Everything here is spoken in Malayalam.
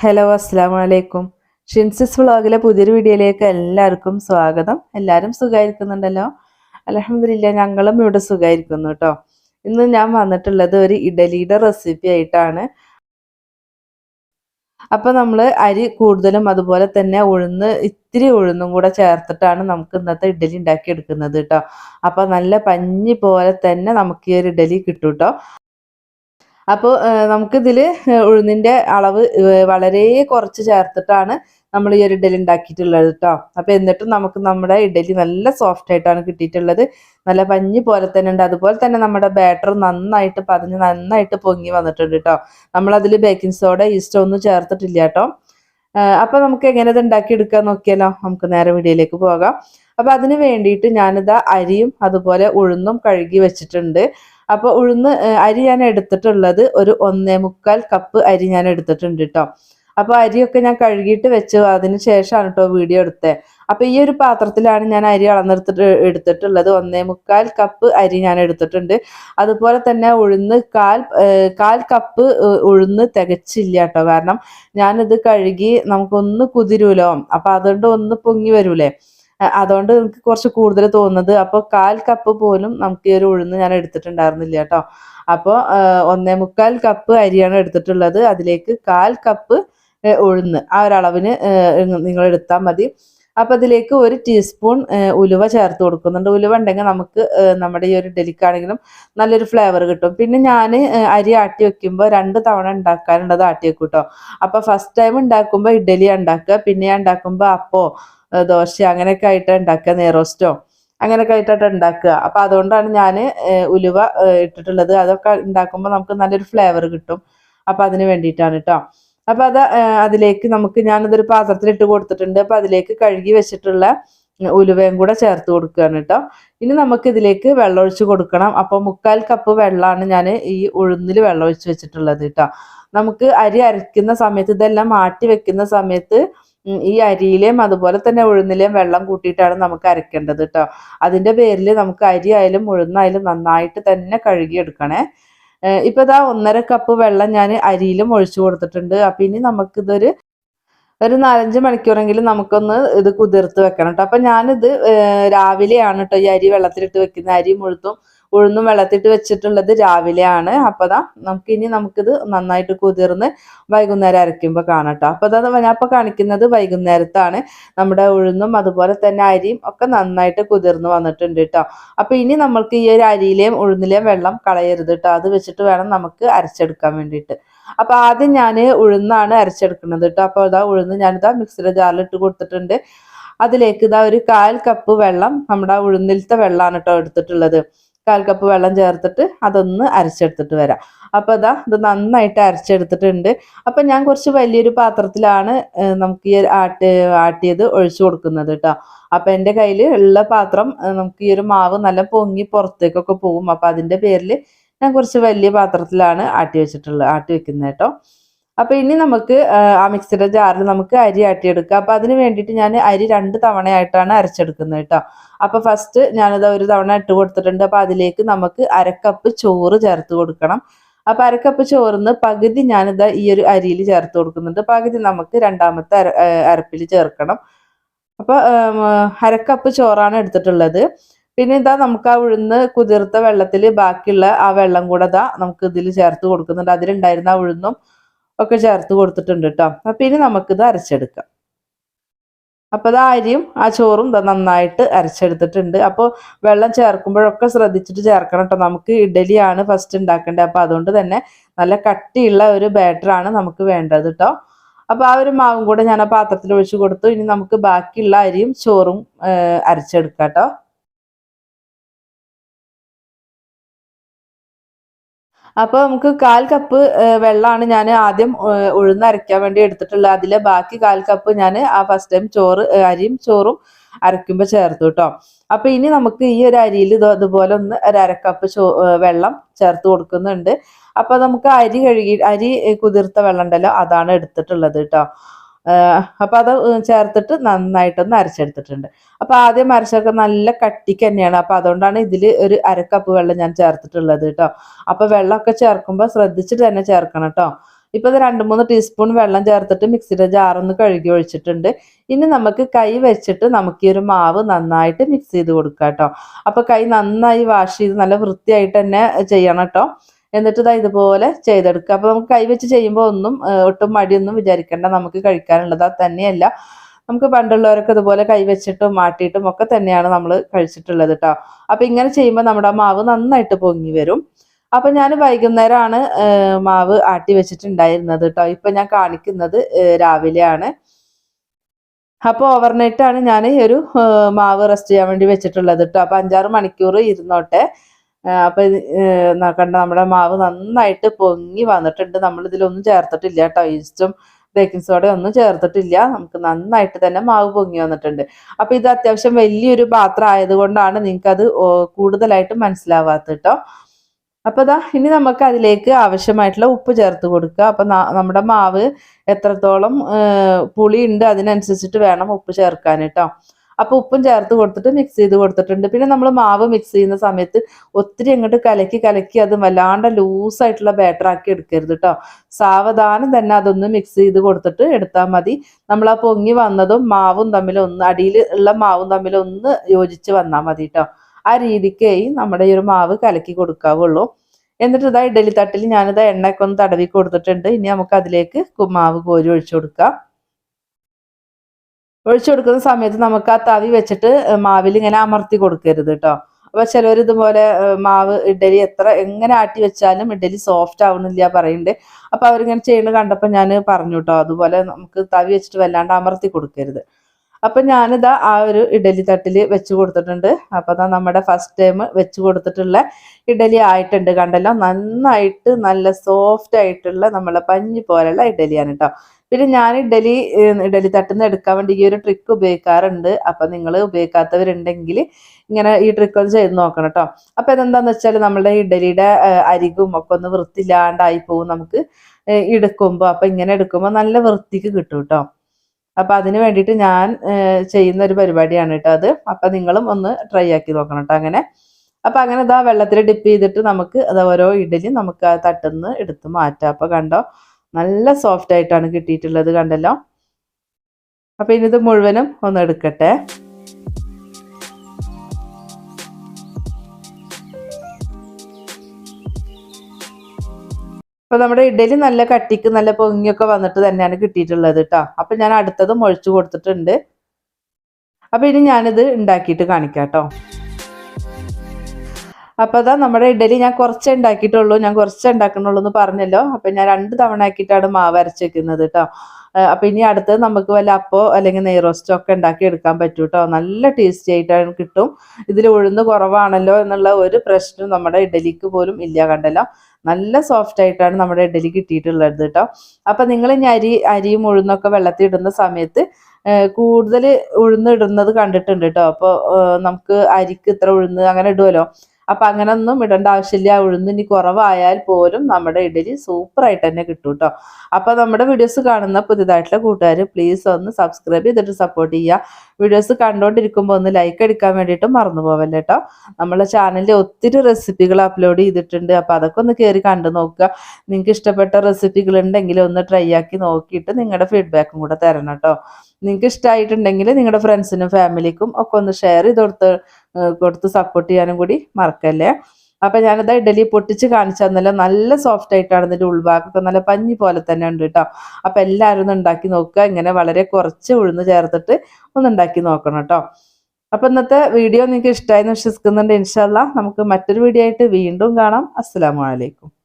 ഹലോ അസ്സാം വലൈക്കും ഷിൻസിസ് വ്ളോഗിലെ പുതിയൊരു വീഡിയോയിലേക്ക് എല്ലാവർക്കും സ്വാഗതം. എല്ലാവരും സുഖമായിരിക്കുന്നുണ്ടല്ലോ? അലഹമില്ല ഞങ്ങളും ഇവിടെ സുഖമായിരിക്കുന്നു കേട്ടോ ഇന്ന് ഞാൻ വന്നിട്ടുള്ളത് ഒരു ഇഡലിയുടെ റെസിപ്പി ആയിട്ടാണ്. അപ്പോൾ നമ്മൾ അരി കൂടുതലും അതുപോലെ തന്നെ ഉഴുന്ന് ഇത്തിരി ഉഴുന്നും കൂടെ ചേർത്തിട്ടാണ് നമുക്ക് ഇന്നത്തെ ഇഡലി ഉണ്ടാക്കി എടുക്കുന്നത് കേട്ടോ അപ്പോൾ നല്ല പഞ്ഞി പോലെ തന്നെ നമുക്ക് ഈ ഒരു ഇഡലി കിട്ടും കേട്ടോ അപ്പോൾ നമുക്കിതിൽ ഉഴുന്നിന്റെ അളവ് വളരെ കുറച്ച് ചേർത്തിട്ടാണ് നമ്മൾ ഈ ഒരു ഇഡലി ഉണ്ടാക്കിയിട്ടുള്ളത് കേട്ടോ അപ്പോൾ എന്നിട്ടും നമുക്ക് നമ്മുടെ ഇഡലി നല്ല സോഫ്റ്റ് ആയിട്ടാണ് കിട്ടിയിട്ടുള്ളത്. നല്ല പഞ്ഞി പോലെ തന്നെ ഉണ്ട്. അതുപോലെ തന്നെ നമ്മുടെ ബാറ്റർ നന്നായിട്ട് പതിഞ്ഞ് നന്നായിട്ട് പൊങ്ങി വന്നിട്ടുണ്ട് കേട്ടോ നമ്മളതിൽ ബേക്കിംഗ് സോഡ ഈസ്റ്റോ ഒന്നും ചേർത്തിട്ടില്ല കേട്ടോ അപ്പോൾ നമുക്ക് എങ്ങനെ ഇത് ഉണ്ടാക്കിയെടുക്കാൻ നോക്കിയാലോ. നമുക്ക് നേരെ വീഡിയോയിലേക്ക് പോകാം. അപ്പോൾ അതിന് വേണ്ടിയിട്ട് ഞാനിതാ അരിയും അതുപോലെ ഉഴുന്നും കഴുകി വെച്ചിട്ടുണ്ട്. അപ്പോൾ ഉഴുന്ന് അരി ഞാൻ എടുത്തിട്ടുള്ളത് ഒരു ഒന്നേ മുക്കാൽ കപ്പ് അരി ഞാൻ എടുത്തിട്ടുണ്ട് കേട്ടോ അപ്പോൾ അരിയൊക്കെ ഞാൻ കഴുകിയിട്ട് വെച്ചു. അതിന് ശേഷമാണ് കേട്ടോ വീഡിയോ എടുത്തത് അപ്പോൾ ഈ ഒരു പാത്രത്തിലാണ് ഞാൻ അരി അളന്നെടുത്തിട്ട് എടുത്തിട്ടുള്ളത്. ഒന്നേ മുക്കാൽ കപ്പ് അരി ഞാൻ എടുത്തിട്ടുണ്ട്. അതുപോലെ തന്നെ ഉഴുന്ന് കാൽ കാൽ കപ്പ് ഉഴുന്ന് തികച്ചില്ല കേട്ടോ കാരണം ഞാനിത് കഴുകി നമുക്കൊന്ന് കുതിരൂലോ? അപ്പോൾ അതുകൊണ്ട് ഒന്ന് പൊങ്ങി വരൂലേ? അതുകൊണ്ട് എനിക്ക് കുറച്ച് കൂടുതൽ തോന്നുന്നത്. അപ്പോൾ കാൽ കപ്പ് പോലും നമുക്ക് ഈ ഒരു ഉഴുന്ന് ഞാൻ എടുത്തിട്ടുണ്ടായിരുന്നില്ല കേട്ടോ. അപ്പോൾ ഒന്നേ മുക്കാൽ കപ്പ് അരിയാണ് എടുത്തിട്ടുള്ളത്. അതിലേക്ക് കാൽ കപ്പ് ഉഴുന്ന് ആ ഒരളവിന് നിങ്ങൾ എടുത്താൽ മതി. അപ്പോൾ അതിലേക്ക് ഒരു ടീസ്പൂൺ ഉലുവ ചേർത്ത് കൊടുക്കുന്നുണ്ട്. ഉലുവ ഉണ്ടെങ്കിൽ നമുക്ക് നമ്മുടെ ഈ ഒരു ഡെലിക്കാണെങ്കിലും നല്ലൊരു ഫ്ലേവർ കിട്ടും. പിന്നെ ഞാൻ അരി ആട്ടി വെക്കുമ്പോൾ രണ്ട് തവണ ഉണ്ടാക്കാനുള്ളത് ആട്ടി വെക്കും കേട്ടോ അപ്പം ഫസ്റ്റ് ടൈം ഉണ്ടാക്കുമ്പോൾ ഇഡ്ഡലി ഉണ്ടാക്കുക. പിന്നെ ഉണ്ടാക്കുമ്പോൾ അപ്പോ ദോശ അങ്ങനെയൊക്കെ ആയിട്ട് ഉണ്ടാക്കുക നെയ്റോസ്റ്റോ അങ്ങനെയൊക്കെ ആയിട്ടാണ് ഉണ്ടാക്കുക. അപ്പം അതുകൊണ്ടാണ് ഞാൻ ഉലുവ ഇട്ടിട്ടുള്ളത്. അതൊക്കെ ഉണ്ടാക്കുമ്പോൾ നമുക്ക് നല്ലൊരു ഫ്ലേവർ കിട്ടും. അപ്പം അതിന് വേണ്ടിയിട്ടാണ് കേട്ടോ അപ്പം അത് അതിലേക്ക് നമുക്ക് ഞാനതൊരു പാത്രത്തിൽ ഇട്ട് കൊടുത്തിട്ടുണ്ട്. അപ്പം അതിലേക്ക് കഴുകി വെച്ചിട്ടുള്ള ഉലുവയും കൂടെ ചേർത്ത് കൊടുക്കുകയാണ് കേട്ടോ. ഇനി നമുക്ക് ഇതിലേക്ക് വെള്ളം ഒഴിച്ച് കൊടുക്കണം. അപ്പോൾ മുക്കാൽ കപ്പ് വെള്ളമാണ് ഞാൻ ഈ ഉഴുന്നിൽ വെള്ളം ഒഴിച്ച് വെച്ചിട്ടുള്ളത് കേട്ടോ. നമുക്ക് അരി അരയ്ക്കുന്ന സമയത്ത് ഇതെല്ലാം മാറ്റി വെക്കുന്ന സമയത്ത് ഈ അരിയിലെയും അതുപോലെ തന്നെ ഉഴുന്നിലെയും വെള്ളം കൂട്ടിയിട്ടാണ് നമുക്ക് അരയ്ക്കേണ്ടത് കേട്ടോ. അതിന്റെ പേരിൽ നമുക്ക് അരി ആയാലും ഉഴുന്നായാലും നന്നായിട്ട് തന്നെ കഴുകിയെടുക്കണേ. ഇപ്പൊ ഇതാ ഒന്നര കപ്പ് വെള്ളം ഞാൻ അരിയിലും ഒഴിച്ചു കൊടുത്തിട്ടുണ്ട്. അപ്പൊ ഇനി നമുക്കിതൊരു ഒരു നാലഞ്ച് മണിക്കൂറെങ്കിലും നമുക്കൊന്ന് ഇത് കുതിർത്ത് വെക്കണം കേട്ടോ അപ്പൊ ഞാനിത് രാവിലെയാണ് കേട്ടോ ഈ അരി വെള്ളത്തിലിട്ട് വെക്കുന്ന അരി മുഴുത്തും ഉഴുന്നും വെള്ളത്തിട്ട് വെച്ചിട്ടുള്ളത് രാവിലെയാണ്. അപ്പോൾ ദാ നമുക്ക് ഇനി നമുക്കിത് നന്നായിട്ട് കുതിർന്ന് വൈകുന്നേരം അരയ്ക്കുമ്പോൾ കാണാം കേട്ടോ അപ്പോൾ ഞാൻ ഇപ്പോൾ കാണിക്കുന്നത് വൈകുന്നേരത്താണ്. നമ്മുടെ ഉഴുന്നും അതുപോലെ തന്നെ അരിയും ഒക്കെ നന്നായിട്ട് കുതിർന്ന് വന്നിട്ടുണ്ട് കേട്ടോ അപ്പോൾ ഇനി നമ്മൾക്ക് ഈ ഒരു അരിയിലെയും ഉഴുന്നിലെയും വെള്ളം കളയരുത് കേട്ടോ അത് വെച്ചിട്ട് വേണം നമുക്ക് അരച്ചെടുക്കാൻ വേണ്ടിയിട്ട്. അപ്പോൾ ആദ്യം ഞാൻ ഉഴുന്നാണ് അരച്ചെടുക്കുന്നത് കേട്ടോ അപ്പോൾ ഇതാ ഉഴുന്ന് ഞാനിതാ മിക്സിയുടെ ജാറിൽ ഇട്ട് കൊടുത്തിട്ടുണ്ട്. അതിലേക്ക് ഇതാ ഒരു കാൽ കപ്പ് വെള്ളം നമ്മുടെ ഉഴുന്നിലത്തെ വെള്ളമാണ് കേട്ടോ എടുത്തിട്ടുള്ളത്. കാൽ കപ്പ് വെള്ളം ചേർത്തിട്ട് അതൊന്ന് അരച്ചെടുത്തിട്ട് വരാം. അപ്പോൾ ഇതാ ഇത് നന്നായിട്ട് അരച്ചെടുത്തിട്ടുണ്ട്. അപ്പം ഞാൻ കുറച്ച് വലിയൊരു പാത്രത്തിലാണ് നമുക്ക് ഈ ആട്ട് ആട്ടിയത് ഒഴിച്ചു കൊടുക്കുന്നത് കേട്ടോ അപ്പം എന്റെ കയ്യിൽ ഉള്ള പാത്രം നമുക്ക് ഈ ഒരു മാവ് നല്ല പൊങ്ങി പുറത്തേക്കൊക്കെ പോകും അപ്പം അതിന്റെ പേരിൽ ഞാൻ കുറച്ച് വലിയ പാത്രത്തിലാണ് ആട്ടി വെച്ചിട്ടുള്ളത് ആട്ടി വെക്കുന്നത് കേട്ടോ അപ്പം ഇനി നമുക്ക് ആ മിക്സിയുടെ ജാറിൽ നമുക്ക് അരി ആട്ടിയെടുക്കാം. അപ്പോൾ അതിന് വേണ്ടിയിട്ട് ഞാൻ അരി രണ്ട് തവണയായിട്ടാണ് അരച്ചെടുക്കുന്നത് കേട്ടോ. അപ്പോൾ ഫസ്റ്റ് ഞാനത് ഒരു തവണ ഇട്ട് കൊടുത്തിട്ടുണ്ട്. അപ്പോൾ അതിലേക്ക് നമുക്ക് അരക്കപ്പ് ചോറ് ചേർത്ത് കൊടുക്കണം. അപ്പം അരക്കപ്പ് ചോറിന്ന് പകുതി ഞാനിത് ഈ ഒരു അരിയിൽ ചേർത്ത് കൊടുക്കുന്നുണ്ട്. പകുതി നമുക്ക് രണ്ടാമത്തെ അര അരപ്പിൽ ചേർക്കണം. അപ്പോൾ അരക്കപ്പ് ചോറാണ് എടുത്തിട്ടുള്ളത്. പിന്നെ ഇതാ നമുക്ക് ആ ഉഴുന്ന് കുതിർത്ത വെള്ളത്തിൽ ബാക്കിയുള്ള ആ വെള്ളം കൂടെ ഇതാ നമുക്ക് ഇതിൽ ചേർത്ത് കൊടുക്കുന്നുണ്ട്. അതിലുണ്ടായിരുന്ന ആ ഉഴുന്നും ഒക്കെ ചേർത്ത് കൊടുത്തിട്ടുണ്ട് കേട്ടോ അപ്പം ഇനി നമുക്കിത് അരച്ചെടുക്കാം. അപ്പോൾ അത് അരിയും ആ ചോറും നന്നായിട്ട് അരച്ചെടുത്തിട്ടുണ്ട്. അപ്പോൾ വെള്ളം ചേർക്കുമ്പോഴൊക്കെ ശ്രദ്ധിച്ചിട്ട് ചേർക്കണം കേട്ടോ നമുക്ക് ഇഡലിയാണ് ഫസ്റ്റ് ഉണ്ടാക്കേണ്ടത് അപ്പോൾ അതുകൊണ്ട് തന്നെ നല്ല കട്ടിയുള്ള ഒരു ബാറ്ററാണ് നമുക്ക് വേണ്ടത് കേട്ടോ അപ്പോൾ ആ ഒരു മാവും കൂടെ ഞാൻ ആ പാത്രത്തിൽ ഒഴിച്ചു കൊടുത്തു. ഇനി നമുക്ക് ബാക്കിയുള്ള അരിയും ചോറും അരച്ചെടുക്കാം കേട്ടോ അപ്പോൾ നമുക്ക് കാൽ കപ്പ് വെള്ളമാണ് ഞാൻ ആദ്യം ഉഴുന്നരയ്ക്കാൻ വേണ്ടി എടുത്തിട്ടുള്ളത്. അതിൽ ബാക്കി കാൽ കപ്പ് ഞാൻ ആ ഫസ്റ്റ് ടൈം ചോറ് അരിയും ചോറും അരയ്ക്കുമ്പോൾ ചേർത്തു കേട്ടോ അപ്പൊ ഇനി നമുക്ക് ഈ ഒരു അരിയിൽ ഇതുപോലെ ഒന്ന് ഒരു അരക്കപ്പ് ചോ വെള്ളം ചേർത്ത് കൊടുക്കുന്നുണ്ട്. അപ്പൊ നമുക്ക് അരി കഴുകി അരി കുതിർത്ത വെള്ളം ഉണ്ടല്ലോ അതാണ് എടുത്തിട്ടുള്ളത് കേട്ടോ ഏഹ് അപ്പൊ അത് ചേർത്തിട്ട് നന്നായിട്ടൊന്ന് അരച്ചെടുത്തിട്ടുണ്ട്. അപ്പോൾ ആദ്യം അരച്ചൊക്കെ നല്ല കട്ടിക്ക് തന്നെയാണ്. അപ്പോൾ അതുകൊണ്ടാണ് ഇതിൽ ഒരു അരക്കപ്പ് വെള്ളം ഞാൻ ചേർത്തിട്ടുള്ളത് കേട്ടോ അപ്പോൾ വെള്ളമൊക്കെ ചേർക്കുമ്പോൾ ശ്രദ്ധിച്ചിട്ട് തന്നെ ചേർക്കണം കേട്ടോ ഇപ്പോൾ ഇത് രണ്ട് മൂന്ന് ടീസ്പൂൺ വെള്ളം ചേർത്തിട്ട് മിക്സിയുടെ ജാറൊന്ന് കഴുകി ഒഴിച്ചിട്ടുണ്ട്. ഇനി നമുക്ക് കൈ വെച്ചിട്ട് നമുക്ക് ഈ ഒരു മാവ് നന്നായിട്ട് മിക്സ് ചെയ്ത് കൊടുക്കാം കേട്ടോ അപ്പോൾ കൈ നന്നായി വാഷ് ചെയ്ത് നല്ല വൃത്തിയായിട്ട് തന്നെ ചെയ്യണം കേട്ടോ എന്നിട്ട് ഇതാ ഇതുപോലെ ചെയ്തെടുക്കുക. അപ്പോൾ നമുക്ക് കൈ വെച്ച് ചെയ്യുമ്പോൾ ഒന്നും ഒട്ടും മടിയൊന്നും വിചാരിക്കേണ്ട. നമുക്ക് കഴിക്കാനുള്ളത് തന്നെയല്ല. നമുക്ക് പണ്ടുള്ളവരൊക്കെ ഇതുപോലെ കൈവച്ചിട്ടും മാട്ടിയിട്ടും ഒക്കെ തന്നെയാണ് നമ്മൾ കഴിച്ചിട്ടുള്ളത് കേട്ടോ അപ്പൊ ഇങ്ങനെ ചെയ്യുമ്പോൾ നമ്മുടെ മാവ് നന്നായിട്ട് പൊങ്ങി വരും. അപ്പൊ ഞാൻ വൈകുന്നേരമാണ് മാവ് ആട്ടി വെച്ചിട്ടുണ്ടായിരുന്നത് കേട്ടോ ഇപ്പൊ ഞാൻ കാണിക്കുന്നത് രാവിലെയാണ്. അപ്പോൾ ഓവർനൈറ്റ് ആണ് ഞാൻ ഒരു മാവ് റെസ്റ്റ് ചെയ്യാൻ വേണ്ടി വെച്ചിട്ടുള്ളത് കേട്ടോ അപ്പൊ അഞ്ചാറ് മണിക്കൂർ ഇരുന്നോട്ടെ. അപ്പൊ കണ്ട നമ്മുടെ മാവ് നന്നായിട്ട് പൊങ്ങി വന്നിട്ടുണ്ട്. നമ്മൾ ഇതിലൊന്നും ചേർത്തിട്ടില്ല കേട്ടോ. ഈസ്റ്റും ബേക്കിംഗ് സോഡ ഒന്നും ചേർത്തിട്ടില്ല. നമുക്ക് നന്നായിട്ട് തന്നെ മാവ് പൊങ്ങി വന്നിട്ടുണ്ട്. അപ്പൊ ഇത് അത്യാവശ്യം വലിയൊരു പാത്രം ആയതുകൊണ്ടാണ് നിങ്ങൾക്ക് അത് കൂടുതലായിട്ട് മനസ്സിലാവാത്തത് കേട്ടോ. അപ്പൊ ഇതാ ഇനി നമുക്ക് അതിലേക്ക് ആവശ്യമായിട്ടുള്ള ഉപ്പ് ചേർത്ത് കൊടുക്കുക. അപ്പൊ നമ്മുടെ മാവ് എത്രത്തോളം പുളി ഉണ്ട് അതിനനുസരിച്ചിട്ട് വേണം ഉപ്പ് ചേർക്കാൻ കേട്ടോ. അപ്പൊ ഉപ്പും ചേർത്ത് കൊടുത്തിട്ട് മിക്സ് ചെയ്ത് കൊടുത്തിട്ടുണ്ട്. പിന്നെ നമ്മൾ മാവ് മിക്സ് ചെയ്യുന്ന സമയത്ത് ഒത്തിരി അങ്ങോട്ട് കലക്കി കലക്കി അത് വല്ലാണ്ട് ലൂസായിട്ടുള്ള ബാറ്റർ ആക്കി എടുക്കരുത് കേട്ടോ സാവധാനം തന്നെ അതൊന്ന് മിക്സ് ചെയ്ത് കൊടുത്തിട്ട് എടുത്താൽ മതി. നമ്മൾ ആ പൊങ്ങി വന്നതും മാവും തമ്മിൽ ഒന്ന് അടിയിൽ ഉള്ള മാവും തമ്മിൽ ഒന്ന് യോജിച്ച് വന്നാൽ മതി കേട്ടോ ആ രീതിക്കേ നമ്മുടെ ഈ ഒരു മാവ് കലക്കി കൊടുക്കാവുള്ളൂ. എന്നിട്ട് ഇതാ ഇഡലി തട്ടിൽ ഞാനിതാ എണ്ണയൊക്കെ ഒന്ന് തടവി കൊടുത്തിട്ടുണ്ട്. ഇനി നമുക്ക് അതിലേക്ക് മാവ് കോരി ഒഴിച്ചു കൊടുക്കാം. ഒഴിച്ചു കൊടുക്കുന്ന സമയത്ത് നമുക്ക് ആ തവി വെച്ചിട്ട് മാവിൽ ഇങ്ങനെ അമർത്തി കൊടുക്കരുത് കേട്ടോ അപ്പൊ ചിലവർ ഇതുപോലെ മാവ് ഇഡലി എത്ര എങ്ങനെ ആട്ടി വെച്ചാലും ഇഡലി സോഫ്റ്റ് ആവുന്നില്ല പറയുന്നുണ്ട് അപ്പൊ അവരിങ്ങനെ ചെയ്യുന്നത് കണ്ടപ്പോൾ ഞാൻ പറഞ്ഞു കേട്ടോ അതുപോലെ നമുക്ക് തവി വെച്ചിട്ട് വല്ലാണ്ട് അമർത്തി കൊടുക്കരുത്. അപ്പൊ ഞാനിതാ ആ ഒരു ഇഡലി തട്ടിൽ വെച്ച് കൊടുത്തിട്ടുണ്ട്. അപ്പൊ അതാ നമ്മുടെ ഫസ്റ്റ് ടൈം വെച്ച് കൊടുത്തിട്ടുള്ള ഇഡലി ആയിട്ടുണ്ട് കണ്ടല്ലോ. നന്നായിട്ട് നല്ല സോഫ്റ്റ് ആയിട്ടുള്ള നമ്മളെ പഞ്ഞി പോലെയുള്ള ഇഡലിയാണ് കേട്ടോ പിന്നെ ഞാൻ ഇഡലി ഇഡലി തട്ടുന്ന എടുക്കാൻ വേണ്ടി ഈ ഒരു ട്രിക്ക് ഉപയോഗിക്കാറുണ്ട്. അപ്പൊ നിങ്ങൾ ഉപയോഗിക്കാത്തവരുണ്ടെങ്കിൽ ഇങ്ങനെ ഈ ട്രിക്ക് ഒന്ന് ചെയ്ത് നോക്കണം കേട്ടോ അപ്പൊ ഇതെന്താന്ന് വെച്ചാൽ നമ്മുടെ ഇഡലിയുടെ അരികും ഒക്കെ ഒന്ന് വൃത്തിയില്ലാണ്ടായി പോകും നമുക്ക് എടുക്കുമ്പോൾ അപ്പൊ ഇങ്ങനെ എടുക്കുമ്പോൾ നല്ല വൃത്തിക്ക് കിട്ടും കേട്ടോ അപ്പൊ അതിന് വേണ്ടിയിട്ട് ഞാൻ ചെയ്യുന്ന ഒരു പരിപാടിയാണ് കേട്ടോ അത്. അപ്പൊ നിങ്ങളും ഒന്ന് ട്രൈ ആക്കി നോക്കണം കേട്ടോ അങ്ങനെ. അപ്പൊ അങ്ങനെ ഇതാ വെള്ളത്തിൽ ഡിപ്പ് ചെയ്തിട്ട് നമുക്ക് അത് ഓരോ ഇഡലി നമുക്ക് ആ തട്ടുന്ന് എടുത്ത് മാറ്റാം. അപ്പൊ കണ്ടോ? നല്ല സോഫ്റ്റ് ആയിട്ടാണ് കിട്ടിയിട്ടുള്ളത് കണ്ടല്ലോ. അപ്പൊ ഇനി ഇത് മുഴുവനും ഒന്ന് എടുക്കട്ടെ. അപ്പൊ നമ്മുടെ ഇഡലി നല്ല കട്ടിക്ക് നല്ല പൊങ്ങിയൊക്കെ വന്നിട്ട് തന്നെയാണ് കിട്ടിയിട്ടുള്ളത് കേട്ടോ അപ്പൊ ഞാൻ അടുത്തത് ഒഴിച്ചു കൊടുത്തിട്ടുണ്ട്. അപ്പൊ ഇനി ഞാനിത് ഉണ്ടാക്കിയിട്ട് കാണിക്കാം കേട്ടോ അപ്പോൾ അതാ നമ്മുടെ ഇഡലി ഞാൻ കുറച്ചേ ഉണ്ടാക്കിയിട്ടുള്ളൂ ഞാൻ കുറച്ചേ ഉണ്ടാക്കണുള്ളൂ എന്ന് പറഞ്ഞല്ലോ. അപ്പം ഞാൻ രണ്ട് തവണ ആക്കിയിട്ടാണ് മാവ് അരച്ച് വെക്കുന്നത് കേട്ടോ അപ്പം ഇനി അടുത്തത് നമുക്ക് വല്ല അപ്പോ അല്ലെങ്കിൽ നെയ്റോസ്റ്റോ ഒക്കെ ഉണ്ടാക്കി എടുക്കാൻ പറ്റും കേട്ടോ നല്ല ടേസ്റ്റി ആയിട്ടാണ് കിട്ടും. ഇതിൽ ഉഴുന്ന് കുറവാണല്ലോ എന്നുള്ള ഒരു പ്രശ്നം നമ്മുടെ ഇഡലിക്ക് പോലും ഇല്ല കണ്ടല്ലോ. നല്ല സോഫ്റ്റ് ആയിട്ടാണ് നമ്മുടെ ഇഡലി കിട്ടിയിട്ടുള്ളത് കേട്ടോ അപ്പം നിങ്ങൾ ഇനി അരി അരിയും ഉഴുന്നൊക്കെ വെള്ളത്തിൽ ഇടുന്ന സമയത്ത് കൂടുതൽ ഉഴുന്ന് ഇടുന്നത് കണ്ടിട്ടുണ്ട് കേട്ടോ അപ്പോൾ നമുക്ക് അരിക്ക് ഇത്ര ഉഴുന്ന് അങ്ങനെ ഇടുമല്ലോ അപ്പൊ അങ്ങനൊന്നും ഇടേണ്ട ആവശ്യമില്ല. ഉഴുന്ന് ഇനി കുറവായാൽ പോലും നമ്മുടെ ഇഡലി സൂപ്പറായിട്ട് തന്നെ കിട്ടും കേട്ടോ അപ്പൊ നമ്മുടെ വീഡിയോസ് കാണുന്ന പുതിയതായിട്ടുള്ള കൂട്ടുകാർ പ്ലീസ് ഒന്ന് സബ്സ്ക്രൈബ് ചെയ്തിട്ട് സപ്പോർട്ട് ചെയ്യുക. വീഡിയോസ് കണ്ടുകൊണ്ടിരിക്കുമ്പോൾ ഒന്ന് ലൈക്ക് അടിക്കാൻ വേണ്ടിയിട്ട് മറന്നു പോവല്ലേ കേട്ടോ നമ്മളെ ചാനലിൽ ഒത്തിരി റെസിപ്പികൾ അപ്ലോഡ് ചെയ്തിട്ടുണ്ട്. അപ്പൊ അതൊക്കെ ഒന്ന് കയറി കണ്ടു നോക്കുക. നിങ്ങൾക്ക് ഇഷ്ടപ്പെട്ട റെസിപ്പികൾ ഉണ്ടെങ്കിൽ ഒന്ന് ട്രൈ ആക്കി നോക്കിയിട്ട് നിങ്ങളുടെ ഫീഡ്ബാക്കും കൂടെ തരണം കേട്ടോ നിങ്ങൾക്ക് ഇഷ്ടമായിട്ടുണ്ടെങ്കിൽ നിങ്ങളുടെ ഫ്രണ്ട്സിനും ഫാമിലിക്കും ഒക്കെ ഒന്ന് ഷെയർ ചെയ്ത് കൊടുത്ത് കൊടുത്ത് സപ്പോർട്ട് ചെയ്യാനും കൂടി മറക്കല്ലേ? അപ്പം ഞാനിത് ഇഡലി പൊട്ടിച്ച് കാണിച്ചു തന്നല്ലോ. നല്ല സോഫ്റ്റ് ആയിട്ടാണ് ഇതിന്റെ ഉൾഭാഗമൊക്കെ നല്ല പഞ്ഞി പോലെ തന്നെ ഉണ്ട് കേട്ടോ അപ്പം എല്ലാവരും ഒന്ന് ഉണ്ടാക്കി നോക്കുക. ഇങ്ങനെ വളരെ കുറച്ച് ഉഴുന്ന് ചേർത്തിട്ട് ഒന്ന് ഉണ്ടാക്കി നോക്കണം കേട്ടോ അപ്പം ഇന്നത്തെ വീഡിയോ നിങ്ങൾക്ക് ഇഷ്ടമായി എന്ന് വിശ്വസിക്കുന്നുണ്ട് ഇൻഷാല്ല നമുക്ക് മറ്റൊരു വീഡിയോ ആയിട്ട് വീണ്ടും കാണാം. അസ്സലാമലൈക്കും